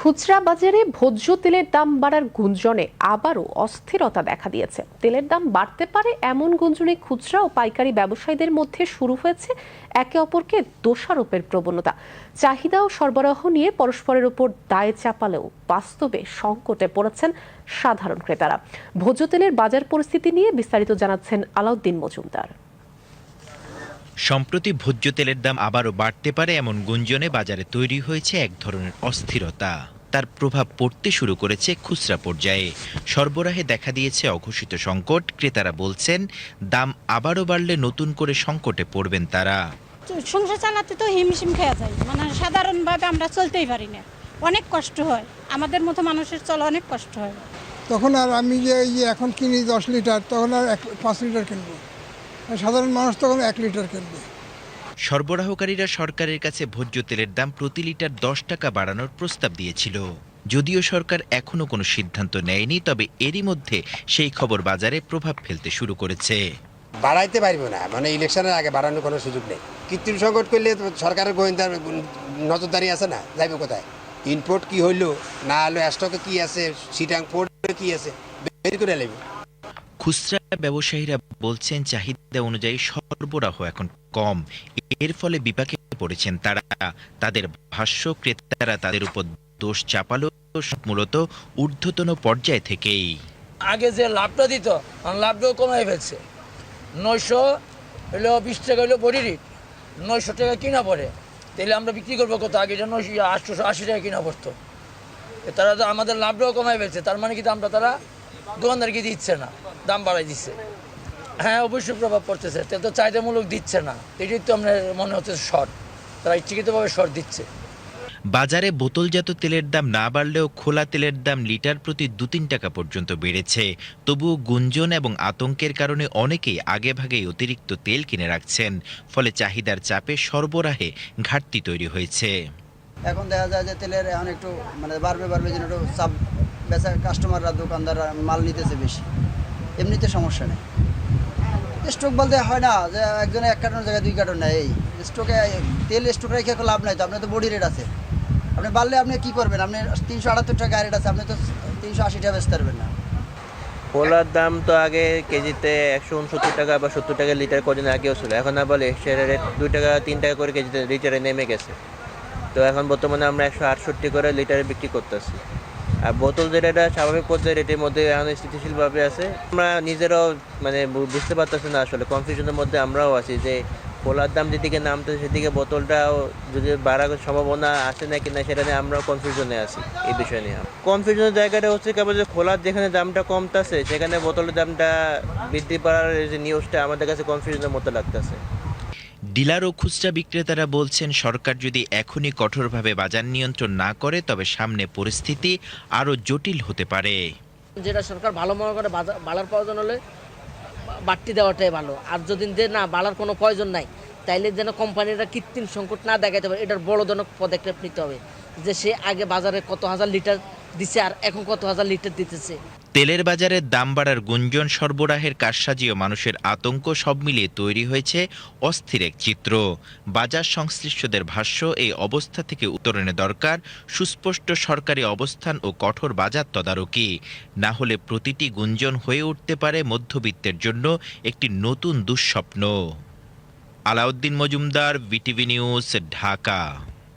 খুচরা বাজারে ভোজ্য তেলের দাম বাড়ার গুঞ্জনে আবারও অস্থিরতা দেখা দিয়েছে। তেলের দাম বাড়তে পারে এমন গুঞ্জনে খুচরা ও পাইকারি ব্যবসায়ীদের মধ্যে শুরু হয়েছে একে অপরকে দোষারোপের প্রবণতা। চাহিদা ও সরবরাহ নিয়ে পরস্পরের উপর দায় চাপালেও বাস্তবে সংকটে পড়েছেন সাধারণ ক্রেতারা। ভোজ্য তেলের বাজার পরিস্থিতি নিয়ে বিস্তারিত জানাচ্ছেন আলাউদ্দিন মজুমদার। সম্প্রতি ভোজ্য তেলের দাম আবারও বাড়তে পারে এমন গুঞ্জনে বাজারে তৈরি হয়েছে এক ধরনের অস্থিরতা। তার প্রভাব পড়তে শুরু করেছে খুচরা পর্যায়ে। সরবরাহে দেখা দিয়েছে অঘোষিত সংকট। ক্রেতারা বলছেন দাম আবারও বাড়লে নতুন করে সংকটে পড়বেন তারা। সংসার চালাতে তো হিমশিম খেয়া যায়। মানে সাধারণভাবে আমরা চলতেই পারি না। অনেক কষ্ট হয়। আমাদের মতো মানুষের চলা অনেক কষ্ট হয়। তখন আর আমি যে এখন কিনি দশ লিটার তখন আর এক পাঁচ লিটার কিনবো। সাধারণ মানুষ তখন এক লিটার কিনবে সরবরাহকারীরা সরকারের কাছে ভোজ্য তেলের দাম প্রতি লিটার দশ টাকা বাড়ানোর প্রস্তাব দিয়েছিল। যদিও সরকার এখনও কোনো সিদ্ধান্ত নেয়নি তবে এরই মধ্যে সেই খবর বাজারে প্রভাব ফেলতে শুরু করেছে। বাড়াইতে পারব না মানে ইলেকশনের আগে বাড়ানোর কোনো সুযোগ নেই। কৃত্রিম সংকট করলে সরকারের গোয়েন্দার নজরদারি আছে না যাইবে কোথায়? ইনপোর্ট কি হইল না হলো স্টকে কি আছে সিটাং পোর্টে কি আছে? বের করে নেবে খুচরা ব্যবসায়ীরা বলছেন, চাহিদা অনুযায়ী সরবরাহ এখন কম। এর ফলে বিপাকে পড়েছেন তারা। তাদের ভাষ্য, ক্রেতারা তাদের উপর দোষ চাপালো মূলত ঊর্ধ্বতন পর্যায় থেকেই। আগে যে লাভটা দিত লাভটাও কমাই ফেলছে। নয়শো হলো বিশ টাকা হলো বডি নয়শো টাকা কিনা পড়ে। তাহলে আমরা বিক্রি করব কত? আগে নয়শো, আটশোশো আশি টাকা কিনা পড়তো। তারা তো আমাদের লাভটাও কমাই ফেলছে। তার মানে কিন্তু আমরা তারা দোকানদারকে দিচ্ছে না। দাম বাড়াই দিচ্ছে হ্যাঁ অবশ্যই প্রভাব পড়তেছে। তাহলে তো চাহিদামূলক দিচ্ছে না। এটাই তো আমরা মনে হচ্ছে শর্ট। তারা ইচ্ছাকৃতভাবে শর্ট দিচ্ছে। বাজারে বোতলজাত তেলের দাম না বাড়লেও খোলা তেলের দাম লিটার প্রতি দু তিন টাকা পর্যন্ত বেড়েছে। তবুও গুঞ্জন এবং আতঙ্কের কারণে অনেকেই আগেভাগেই অতিরিক্ত তেল কিনে রাখছেন। ফলে চাহিদার চাপে সরবরাহে ঘাটতি তৈরি হয়েছে। এখন দেখা যায় যে তেলের এখন একটু মানে বাড়বে বাড়বে যেন একটু চাপ বেচা কাস্টমাররা দোকানদাররা মাল নিতেছে বেশি। এমনিতে সমস্যা নেই। স্টক বলতে হয় না যে একজনে এক কার্টনের জায়গায় দুই কার্টন নেয়। এই স্টকে তেল স্টক রেখে লাভ নাই তো, আপনার তো বডি রেট আছে। আপনি বাড়লে আপনি কী করবেন? আপনি তিনশো আটাত্তর টাকা রেট আছে, আপনি তো তিনশো আশি টাকা বেচতে পারবেন না। পোলার দাম তো আগে কেজিতে একশো উনসত্তর টাকা বা সত্তর টাকা লিটার কদিন আগেও ছিল। এখন আবার এক্সের রেট দুই টাকা, তিন টাকা করে কেজিতে লিটারে নেমে গেছে। তো এখন বর্তমানে আমরা একশো আটষট্টি করে লিটারে বিক্রি করতেছি। আর বোতল যেটা, এটা স্বাভাবিক পর্যায়ে রেটের মধ্যে এখন স্থিতিশীলভাবে আছে। আমরা নিজেরাও মানে বুঝতে পারতেছি না আসলে কনফিউশনের মধ্যে আমরাও আছি যে পোলার দাম যেদিকে নামতে সেদিকে বোতলটাও যদি বাড়ার সম্ভাবনা আছে না কিনা সেটা নিয়ে আমরাও কনফিউশনে আছি এই বিষয় নিয়ে। কনফিউশনের জায়গাটা হচ্ছে কেবল যে খোলার যেখানে দামটা কমতেছে, সেখানে বোতলের দামটা বৃদ্ধি পাওয়ার যে নিউজটা আমাদের কাছে কনফিউশনের মতো লাগতেছে। ডিলার ও খুচরা বিক্রেতারা বলছেন, সরকার যদি এখনই কঠোরভাবে বাজার নিয়ন্ত্রণ না করে, তবে সামনে পরিস্থিতি আরও জটিল হতে পারে। যেটা সরকার ভালো মনে করে বাড়ার প্রয়োজন হলে বাড়তি দেওয়াটাই ভালো। আর যদি যে না বাড়ার কোনো প্রয়োজন নাই, তাইলে যেন কোম্পানিরা কৃত্রিম সংকট না দেখাতে পারে, এটার বড় ধরনের পদক্ষেপ নিতে হবে। যে সে আগে বাজারে কত হাজার লিটার দিছে আর এখন কত হাজার লিটার দিতেছে। তেলের বাজারে দাম বাড়ার গুঞ্জন সরবরাহের কারসাজি ও মানুষের আতঙ্ক সব মিলিয়ে তৈরি হয়েছে অস্থির এক চিত্র। বাজার সংশ্লিষ্টদের ভাষ্য, এই অবস্থা থেকে উত্তরণে দরকার সুস্পষ্ট সরকারি অবস্থান ও কঠোর বাজার তদারকি। না হলে প্রতিটি গুঞ্জন হয়ে উঠতে পারে মধ্যবিত্তের জন্য একটি নতুন দুঃস্বপ্ন। Alauddin Majumder, BTV news, Dhaka.